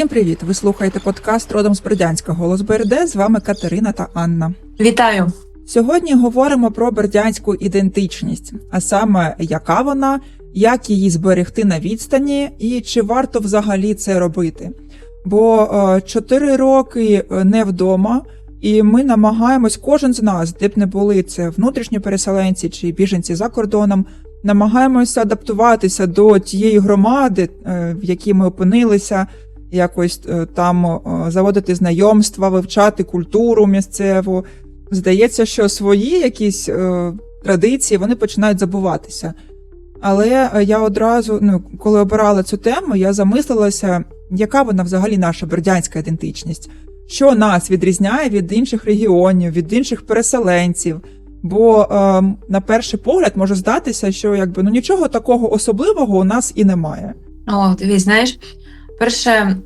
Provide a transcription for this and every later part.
Всім привіт! Ви слухаєте подкаст родом з Бердянська Голос БРД. З вами Катерина та Анна. Вітаю! Сьогодні говоримо про бердянську ідентичність, а саме яка вона, як її зберегти на відстані і чи варто взагалі це робити. Бо е, чотири роки е, не вдома, і ми намагаємось, кожен з нас, де б не були це внутрішні переселенці чи біженці за кордоном, намагаємося адаптуватися до тієї громади, е, в якій ми опинилися, якось е, там е, заводити знайомства, вивчати культуру місцеву. Здається, що свої якісь е, традиції вони починають забуватися. Але я одразу, ну, коли обирала цю тему, я замислилася, яка вона взагалі наша бердянська ідентичність, що нас відрізняє від інших регіонів, від інших переселенців. Бо е, на перший погляд може здатися, що якби ну нічого такого особливого у нас і немає. О, дивись, знаєш, перше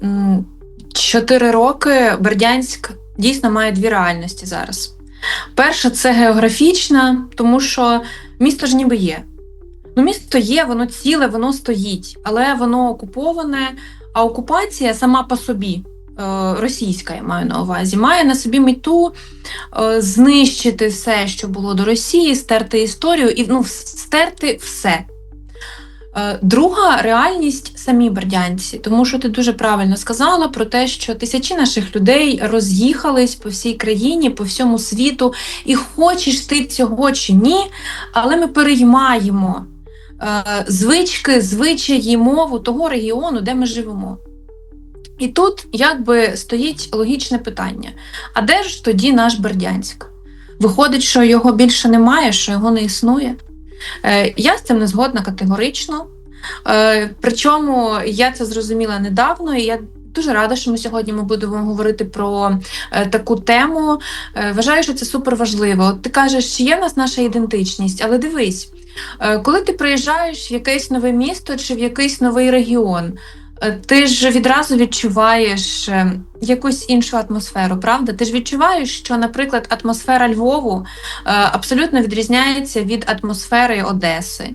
чотири роки Бердянськ дійсно має дві реальності зараз. Перша це географічна, тому що місто ж ніби є. Ну, місто є, воно ціле, воно стоїть, але воно окуповане, а окупація сама по собі. е, Російська я маю на увазі, має на собі мету е, знищити все, що було до Росії, стерти історію і ну, стерти все. Е, Друга реальність самі бердянці, тому що ти дуже правильно сказала про те, що тисячі наших людей роз'їхались по всій країні, по всьому світу, і хочеш ти цього чи ні, але ми переймаємо е, звички, звичаї, мову того регіону, де ми живемо. І тут якби стоїть логічне питання: а де ж тоді наш Бердянськ? Виходить, що його більше немає, що його не існує. Е, Я з цим не згодна категорично. Е, Причому я це зрозуміла недавно, і я дуже рада, що ми сьогодні ми будемо говорити про е, таку тему. Вважаю, що це супер важливо. Ти кажеш, що є в нас наша ідентичність, але дивись, коли ти приїжджаєш в якесь нове місто чи в якийсь новий регіон. Е, Ти ж відразу відчуваєш е, якусь іншу атмосферу, правда? Ти ж відчуваєш, що, наприклад, атмосфера Львову е, абсолютно відрізняється від атмосфери Одеси,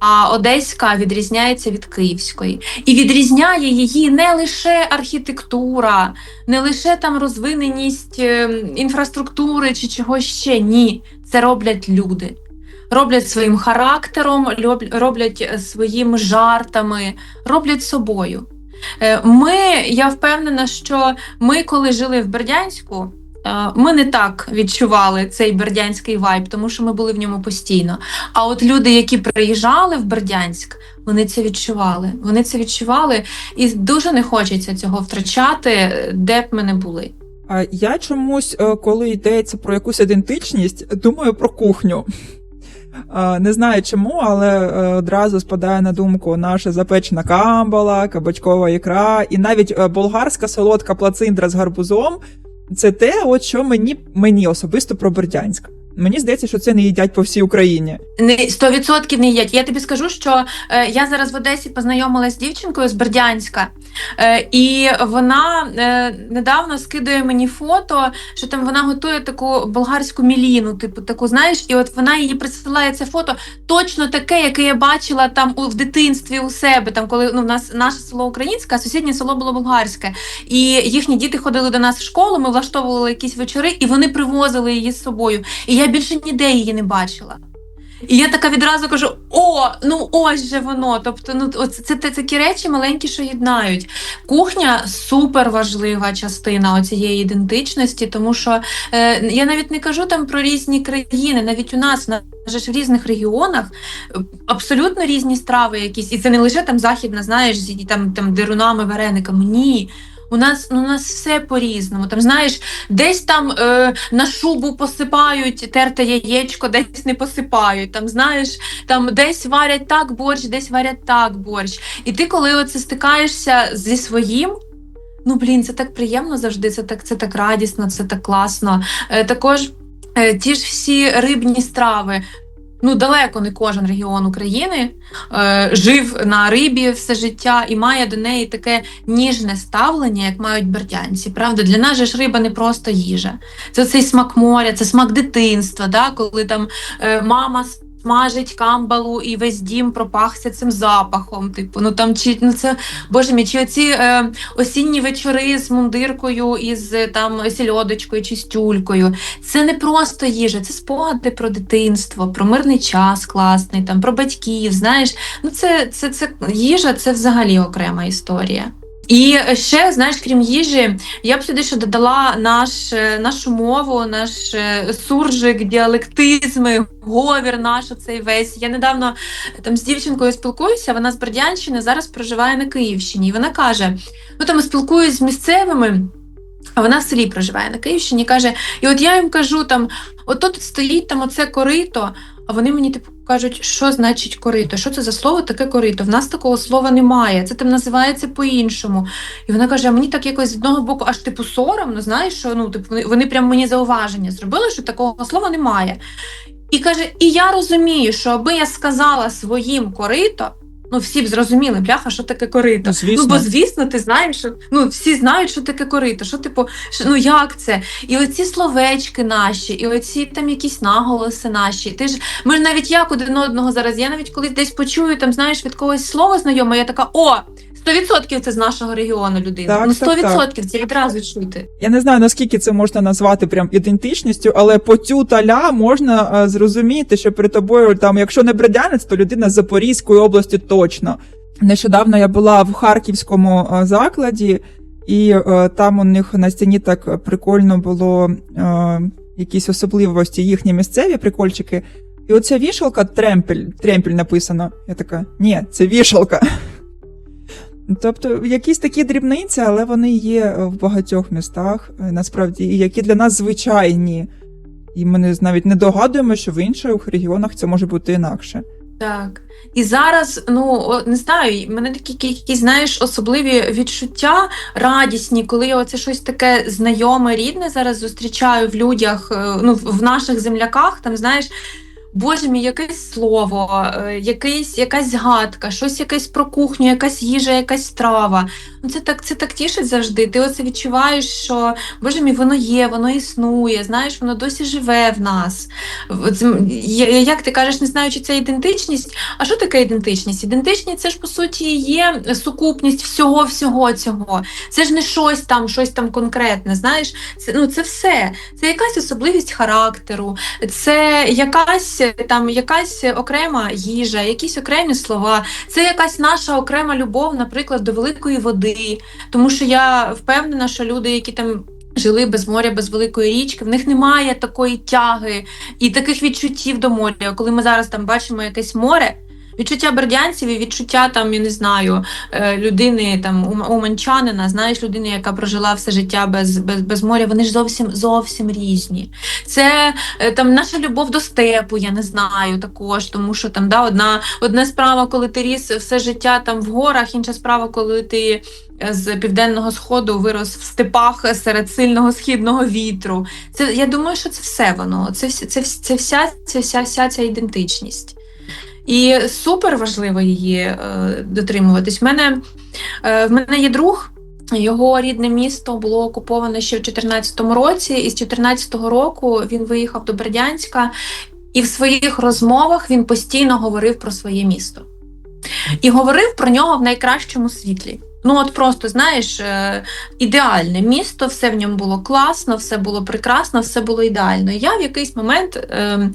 а, Одеська відрізняється від Київської. І відрізняє її не лише архітектура, не лише там розвиненість е, інфраструктури чи чогось ще. Ні, це роблять люди. Роблять своїм характером, роблять своїми жартами, роблять собою. Е, Ми, я впевнена, що ми, коли жили в Бердянську, е, ми не так відчували цей бердянський вайб, тому що ми були в ньому постійно. А от люди, які приїжджали в Бердянськ, вони це відчували. Вони це відчували, і дуже не хочеться цього втрачати, де б ми не були. Я чомусь, е, коли йдеться про якусь ідентичність, думаю про кухню. Е, Не знаю чому, але е, одразу спадає на думку наша запечена камбала, кабачкова ікра і навіть е, болгарська солодка плациндра з гарбузом. Це те, от що мені, мені особисто про Бердянськ. Мені здається, що це не їдять по всій Україні. Не 100% не їдять. Я тобі скажу, що е, я зараз в Одесі познайомилася з дівчинкою з Бердянська, е, і вона е, недавно скидує мені фото, що там вона готує таку болгарську міліну, типу таку, знаєш, і от вона її присилає це фото точно таке, яке я бачила там у в дитинстві у себе. Там, коли ну в нас наше село українське, а сусіднє село було болгарське. І їхні діти ходили до нас в школу. Ми влаштовували якісь вечори, і вони привозили її з собою. І я більше ніде її не бачила. І я така відразу кажу: о, ну ось же воно. Тобто, ну от це, це такі речі маленькі, що єднають. Кухня супер важлива частина цієї ідентичності, тому що е, я навіть не кажу там про різні країни, навіть у нас на ж в різних регіонах абсолютно різні страви якісь, і це не лише там західна, знаєш, там, там дирунами, варениками. Ні. У нас ну, у нас все по-різному. Там знаєш, десь там е, на шубу посипають терте яєчко, десь не посипають. Там знаєш, там десь варять так борщ, десь варять так борщ. І ти, коли оце стикаєшся зі своїм. Ну блін, це так приємно завжди. Це так, це так радісно, це так класно. Е, також е, ті ж всі рибні страви. Ну, далеко не кожен регіон України е, жив на рибі все життя і має до неї таке ніжне ставлення, як мають бердянці. Правда, для нас же ж риба не просто їжа. Це цей смак моря, це смак дитинства, да? коли там е, мама смажить камбалу, і весь дім пропахся цим запахом. Типу, ну там чи ну це боже мій, чи оці е, осінні вечори з мундиркою і з там сільодочкою чи з тюлькою. Це не просто їжа, це спогади про дитинство, про мирний час класний, там про батьків. Знаєш, ну це, це, це їжа, це взагалі окрема історія. І ще, знаєш, крім їжі, я б сюди ще додала наш, е, нашу мову, наш е, суржик, діалектизми, говір наш цей весь. Я недавно там з дівчинкою спілкуюся, вона з Бердянщини, зараз проживає на Київщині. І вона каже: ну там спілкуюсь з місцевими. А вона в селі проживає на Київщині, каже, і от я їм кажу, там, от стоїть там оце корито, а вони мені типу кажуть, що значить корито? Що це за слово таке корито? В нас такого слова немає. Це там називається по-іншому. І вона каже: а мені так якось з одного боку аж типу соромно, знаєш, що ну, типу, вони, вони прям мені зауваження зробили, що такого слова немає. І каже: І я розумію, що аби я сказала своїм корито. Ну, всі б зрозуміли, бляха, що таке корито. Ну, звісно. Ну, бо звісно, ти знаєш, що ну всі знають, що таке корито. Що типу, що, ну як це? І оці словечки наші, і оці там якісь наголоси наші. Ти ж ми ж навіть як один одного зараз. Я навіть колись десь почую там, знаєш, від когось слово знайоме, я така: о, 100% це з нашого регіону людина. Так, ну так, 100% це відразу чути. Я не знаю, наскільки це можна назвати прям ідентичністю, але по цю таля можна е, зрозуміти, що перед тобою, там, якщо не бродянець, то людина з Запорізької області точно. Нещодавно я була в харківському е, закладі, і е, там у них на стіні так прикольно було е, якісь особливості їхні місцеві прикольчики. І оця вішалка тремпель, тремпель написано. Я така, ні, це вішалка. Тобто якісь такі дрібниці, але вони є е, в багатьох містах, е, насправді, які для нас звичайні. І ми навіть не догадуємо, що в інших регіонах це може бути інакше. Так. І зараз, ну не знаю, мене такі якісь, знаєш, особливі відчуття радісні, коли я оце щось таке знайоме, рідне зараз зустрічаю в людях, е, ну, в наших земляках, там, знаєш. Боже мій, якесь слово, е, якийсь, якась згадка, щось якесь про кухню, якась їжа, якась страва. Ну це так, це так тішить завжди. Ти оце відчуваєш, що Боже мій, воно є, воно існує, знаєш, воно досі живе в нас. Як ти кажеш, не знаю, чи це ідентичність. А що таке ідентичність? Ідентичність це ж по суті є сукупність всього всього цього. Це ж не щось там, щось там конкретне. Знаєш, це ну це все. Це якась особливість характеру, це якась там якась окрема їжа, якісь окремі слова. Це якась наша окрема любов, наприклад, до великої води. Тому що я впевнена, що люди, які там. Жили без моря, без великої річки, в них немає такої тяги і таких відчуттів до моря. Коли ми зараз там бачимо якесь море, відчуття бердянців і відчуття там, я не знаю, е, людини там ум- уманчанина, знаєш, людини, яка прожила все життя без, без, без моря, вони ж зовсім зовсім різні. Це е, там наша любов до степу, я не знаю також, тому що там да, одна, одна справа, коли ти ріс все життя там в горах, інша справа, коли ти е, з південного сходу вирос в степах серед сильного східного вітру. Це я думаю, що це все воно. Це, вс- це, це вся, це вся, вся ця ідентичність. І супер важливо її е, дотримуватись. В мене, е, в мене є друг. Його рідне місто було окуповане ще в 2014 році, і з 2014 року він виїхав до Бердянська, і в своїх розмовах він постійно говорив про своє місто. І говорив про нього в найкращому світлі. Ну, от просто знаєш, е, ідеальне місто, все в ньому було класно, все було прекрасно, все було ідеально. Я в якийсь момент. Е,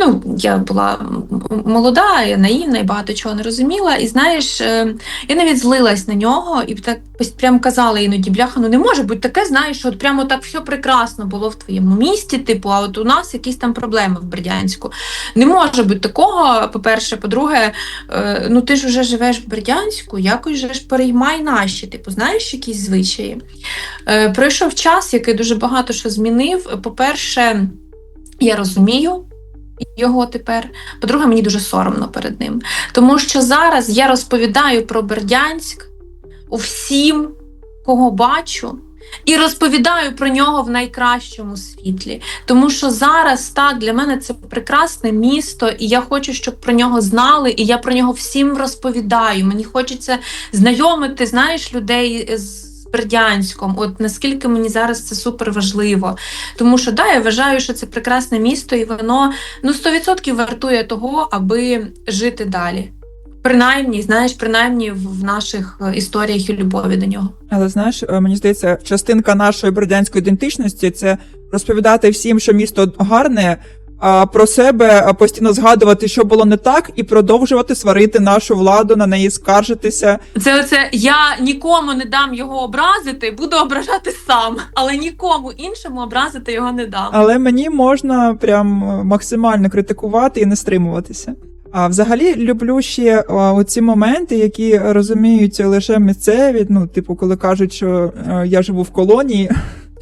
Ну, я була молода, я наївна і багато чого не розуміла. І знаєш, е, я навіть злилась на нього і так прям казала іноді, бляха, ну не може бути таке, знаєш, що от прямо так все прекрасно було в твоєму місті, типу, а от у нас якісь там проблеми в Бердянську. Не може бути такого, по-перше, по-друге, е, ну ти ж вже живеш в Бердянську, якось же ж переймай наші, типу, знаєш якісь звичаї. Е, Пройшов час, який дуже багато що змінив. По-перше, я розумію його тепер. По-друге, мені дуже соромно перед ним. Тому що зараз я розповідаю про Бердянськ усім, кого бачу. І розповідаю про нього в найкращому світлі, тому що зараз так для мене це прекрасне місто, і я хочу, щоб про нього знали, і я про нього всім розповідаю. Мені хочеться знайомити, знаєш, людей з Бердянськом. От наскільки мені зараз це супер важливо. Тому що да, я вважаю, що це прекрасне місто, і воно ну 100% вартує того, аби жити далі. Принаймні, знаєш, принаймні в наших е, історіях і любові до нього. Але знаєш, е, мені здається, частинка нашої бердянської ідентичності це розповідати всім, що місто гарне, про себе постійно згадувати, що було не так, і продовжувати сварити нашу владу, на неї скаржитися. Це оце я нікому не дам його образити, буду ображати сам, але нікому іншому образити його не дам. Але мені можна прям е, максимально критикувати і не стримуватися. А взагалі люблю ще оці моменти, які розуміють лише місцеві. Ну, типу, коли кажуть, що е, я живу в колонії,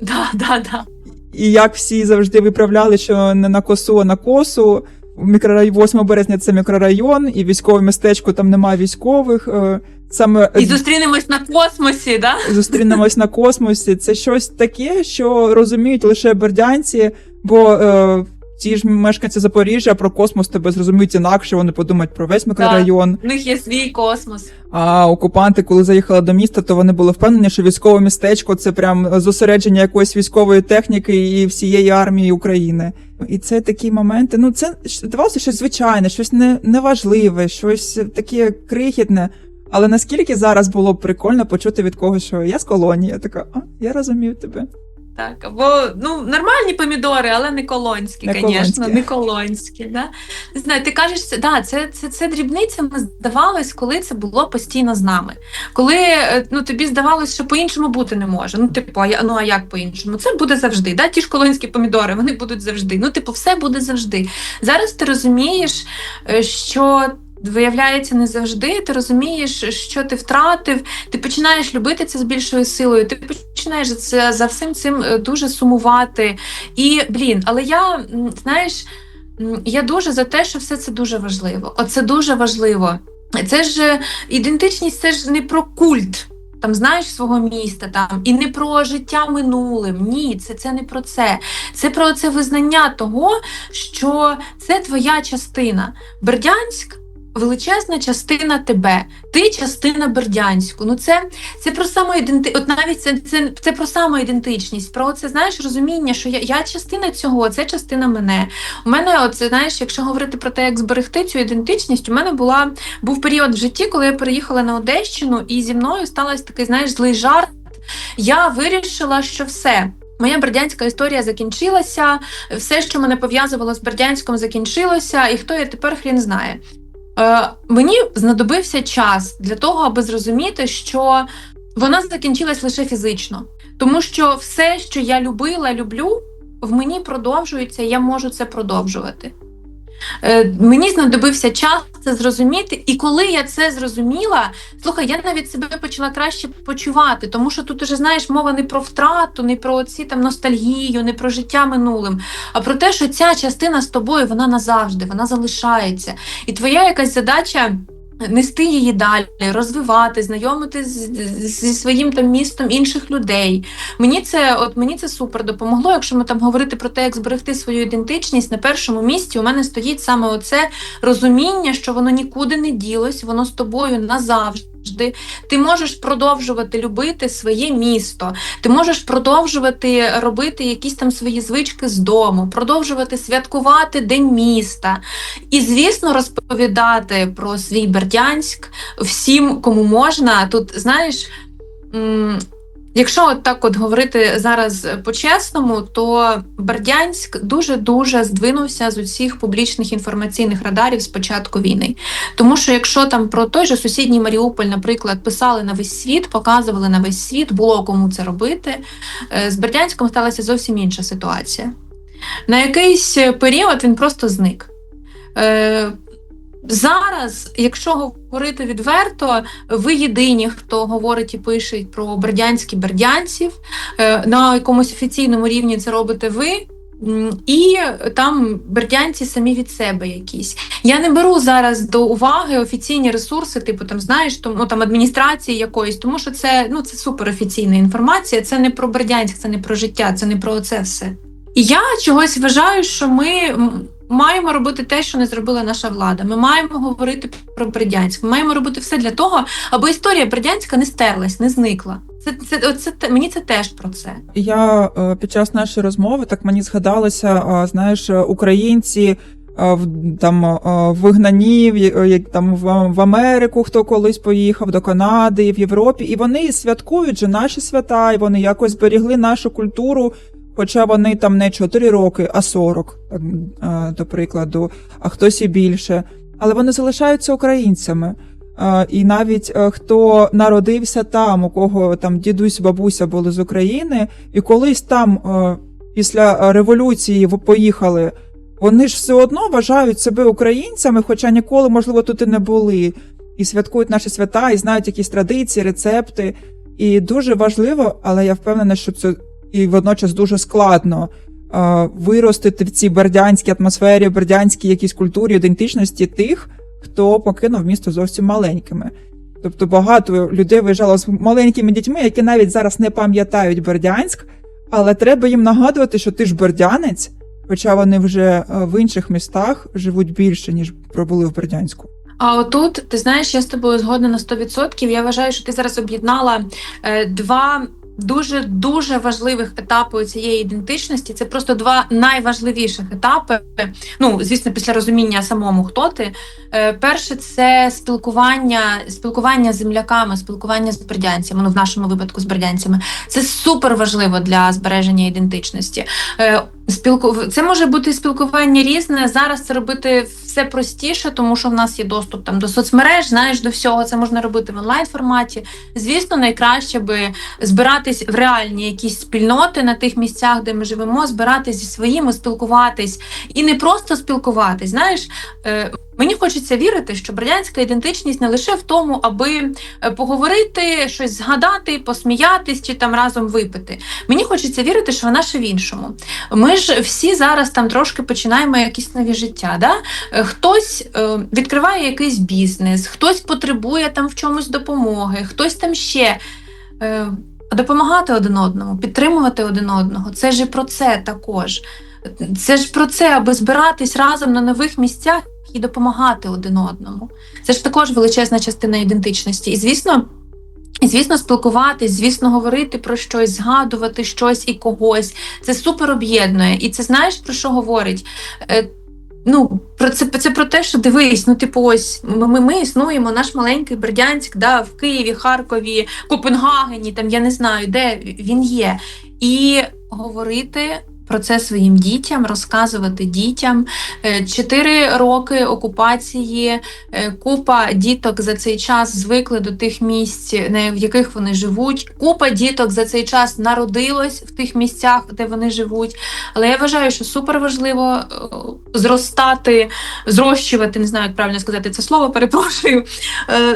Да, да, да. І як всі завжди виправляли, що не на косу, а на косу. Мікрорай... 8 березня це мікрорайон, і військове містечко там немає військових. е, Саме І зустрінемось на космосі, да? зустрінемось на космосі. Це щось таке, що розуміють лише бердянці, бо е, ті ж мешканці Запоріжжя про космос тебе зрозуміють інакше, вони подумають про весь мікрорайон. В них є свій космос. А окупанти, коли заїхали до міста, то вони були впевнені, що військове містечко це прям зосередження якоїсь військової техніки і всієї армії України. І це такі моменти. Ну, це здавалося щось звичайне, щось не, неважливе, щось таке крихітне. Але наскільки зараз було б прикольно почути від когось, що я з колонії, я така, а я розумію тебе. Так, або ну нормальні помідори, але не колонські, звісно, не колонські. Да? Не знаю, ти кажеш, це да, це, це, це дрібницями здавалось, коли це було постійно з нами. Коли е, ну тобі здавалось, що по-іншому бути не може. Ну, типу, а ну а як по-іншому? Це буде завжди. Да? Ті ж колонські помідори, вони будуть завжди. Ну, типу, все буде завжди. Зараз ти розумієш, е, що. Виявляється, не завжди. Ти розумієш, що ти втратив, ти починаєш любити це з більшою силою. Ти починаєш за всім цим е, дуже сумувати. І блін, але я знаєш, я дуже за те, що все це дуже важливо. Оце дуже важливо. Це ж е, ідентичність, це ж не про культ. Там знаєш свого міста там і не про життя минулим. Ні, це, це не про це. Це про це визнання того, що це твоя частина. Бердянськ величезна частина тебе. Ти частина Бердянську. Ну це, це про самоіденти... От навіть це, це, це про самоідентичність, про це знаєш розуміння, що я, я частина цього, це частина мене. У мене, от знаєш, якщо говорити про те, як зберегти цю ідентичність, у мене була був період в житті, коли я переїхала на Одещину, і зі мною сталося такий, знаєш, злий жарт. Я вирішила, що все. Моя бердянська історія закінчилася, все, що мене пов'язувало з Бердянськом, закінчилося, і хто я тепер хрін знає. Е, мені знадобився час для того, аби зрозуміти, що вона закінчилась лише фізично, тому що все, що я любила, люблю, в мені продовжується, я можу це продовжувати. Е, мені знадобився час це зрозуміти, і коли я це зрозуміла, слухай, я навіть себе почала краще почувати, тому що тут уже знаєш мова не про втрату, не про ці там ностальгію, не про життя минулим, а про те, що ця частина з тобою вона назавжди, вона залишається. І твоя якась задача. Нести її далі, розвивати, знайомити зі своїм там містом інших людей. Мені це, от мені це супер допомогло. Якщо ми там говорити про те, як зберегти свою ідентичність, на першому місці у мене стоїть саме оце розуміння, що воно нікуди не ділось, воно з тобою назавжди. Ти можеш продовжувати любити своє місто, ти можеш продовжувати робити якісь там свої звички з дому, продовжувати святкувати День міста. І, звісно, розповідати про свій Бердянськ всім, кому можна. Тут, знаєш, якщо от так от говорити зараз по-чесному, то Бердянськ дуже-дуже здвинувся з усіх публічних інформаційних радарів з початку війни. Тому що якщо там про той же сусідній Маріуполь, наприклад, писали на весь світ, показували на весь світ, було кому це робити, е, з Бердянськом сталася зовсім інша ситуація. На якийсь період він просто зник. Зараз, якщо говорити відверто, ви єдині, хто говорить і пише про бердянські бердянців. Е, На якомусь офіційному рівні це робите ви. І там бердянці самі від себе якісь. Я не беру зараз до уваги офіційні ресурси, типу там знаєш, тому там адміністрації якоїсь, тому що це ну це суперофіційна інформація. Це не про Бердянськ, це не про життя, це не про це все. І я чогось вважаю, що ми маємо робити те, що не зробила наша влада. Ми маємо говорити про Бердянськ. Ми маємо робити все для того, аби історія Бердянська не стерлась, не зникла. Це, це, це, мені це теж про це. Я е, під час нашої розмови так мені згадалося, е, знаєш, е, українці. в- Там вигнані як там в Америку, хто колись поїхав до Канади, в Європі, і вони святкують же наші свята, і вони якось зберігли нашу культуру, хоча вони там не 4 роки, а 40, так, е, до прикладу, а хтось і більше. Але вони залишаються українцями. Е, І навіть е, хто народився там, у кого там дідусь, бабуся були з України, і колись там після революції поїхали, вони ж все одно вважають себе українцями, хоча ніколи, можливо, тут і не були, і святкують наші свята, і знають якісь традиції, рецепти. І дуже важливо, але я впевнена, що це і водночас дуже складно е, виростити в цій бердянській атмосфері, бердянській якійсь культурі, ідентичності тих, хто покинув місто зовсім маленькими. Тобто багато людей виїжджало з маленькими дітьми, які навіть зараз не пам'ятають Бердянськ, але треба їм нагадувати, що ти ж бердянець, хоча вони вже е, в інших містах живуть більше, ніж пробули в Бердянську. А отут, ти знаєш, я з тобою згодна на 100%. Я вважаю, що ти зараз об'єднала е, два дуже дуже важливих етапу цієї ідентичності. Це просто два найважливіших етапи. Ну, звісно, після розуміння самому, хто ти. Е, перше, це спілкування, спілкування з земляками, спілкування з бердянцями. Ну, в нашому випадку з бердянцями. Це супер важливо для збереження ідентичності. Спілку... Це може бути спілкування різне. Зараз це робити все простіше, тому що в нас є доступ там до соцмереж, знаєш, до всього це можна робити в онлайн форматі. Звісно, найкраще би збиратись в реальні якісь спільноти на тих місцях, де ми живемо, збиратись зі своїми, спілкуватись і не просто спілкуватись. Знаєш, е, мені хочеться вірити, що бродянська ідентичність не лише в тому, аби е, поговорити, щось згадати, посміятись чи там разом випити. Мені хочеться вірити, що вона ще в іншому. Ми ж всі зараз там трошки починаємо якісь нові життя. Да? Е, Хтось е, відкриває якийсь бізнес, хтось потребує там в чомусь допомоги, хтось там ще. Допомагати один одному, підтримувати один одного. Це ж і про це також. Це ж про це, аби збиратись разом на нових місцях і допомагати один одному. Це ж також величезна частина ідентичності. І звісно. Звісно, спілкуватись, звісно, говорити про щось, згадувати щось і когось. Це супер об'єднує. І це знаєш про що говорить? Е, ну, про це, це про те, що дивись, ну, типу, ось ми, ми, ми існуємо, наш маленький Бердянськ, да, в Києві, Харкові, Копенгагені, там я не знаю, де він є. І говорити. Про це своїм дітям, розказувати дітям. Е, Чотири роки окупації, е, купа діток за цей час звикли до тих місць, в яких вони живуть. Купа діток за цей час народилось в тих місцях, де вони живуть. Але я вважаю, що супер важливо е, зростати, зрощувати, не знаю, як правильно сказати це слово, перепрошую.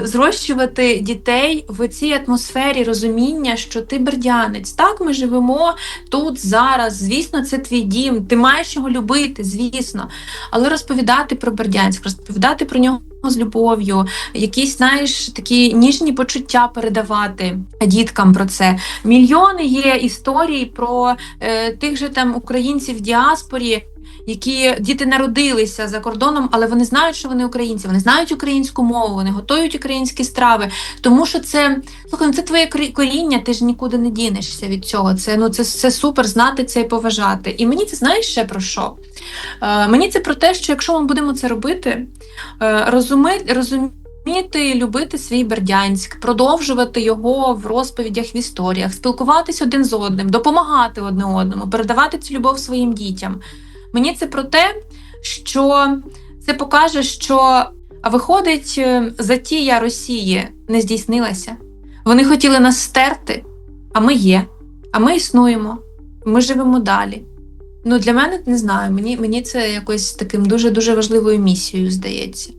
Зрощувати дітей в цій атмосфері розуміння, що ти бердянець. Так, ми живемо тут зараз. Звісно, це твій дім. Ти маєш його любити, звісно. Але розповідати про Бердянськ, розповідати про нього з любов'ю, якісь, знаєш, такі ніжні почуття передавати діткам про це. Мільйони є історій про е, тих же там українців в діаспорі. Які діти народилися за кордоном, але вони знають, що вони українці, вони знають українську мову, вони готують українські страви. Тому що це слухай, ну, це твоє корі- коріння, ти ж нікуди не дінешся від цього. Це ну це, це супер знати це і поважати. І мені це знаєш ще про що? Е, мені це про те, що якщо ми будемо це робити, е, розуми, розуміти, любити свій Бердянськ, продовжувати його в розповідях, в історіях, спілкуватись один з одним, допомагати одне одному, передавати цю любов своїм дітям. Мені це про те, що це покаже, що виходить, е, затія Росії не здійснилася. Вони хотіли нас стерти, а ми є, а ми існуємо, ми живемо далі. Ну, для мене не знаю. Мені, мені це якось таким дуже дуже важливою місією здається.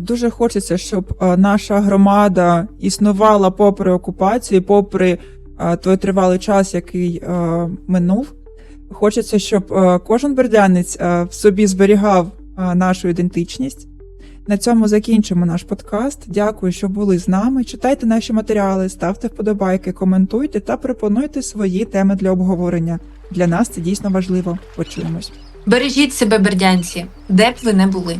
Дуже хочеться, щоб наша громада існувала попри окупацію, попри той тривалий час, який минув. Хочеться, щоб е, кожен бердянець е, в собі зберігав е, нашу ідентичність. На цьому закінчимо наш подкаст. Дякую, що були з нами. Читайте наші матеріали, ставте вподобайки, коментуйте та пропонуйте свої теми для обговорення. Для нас це дійсно важливо. Почуємось. Бережіть себе, бердянці, де б ви не були.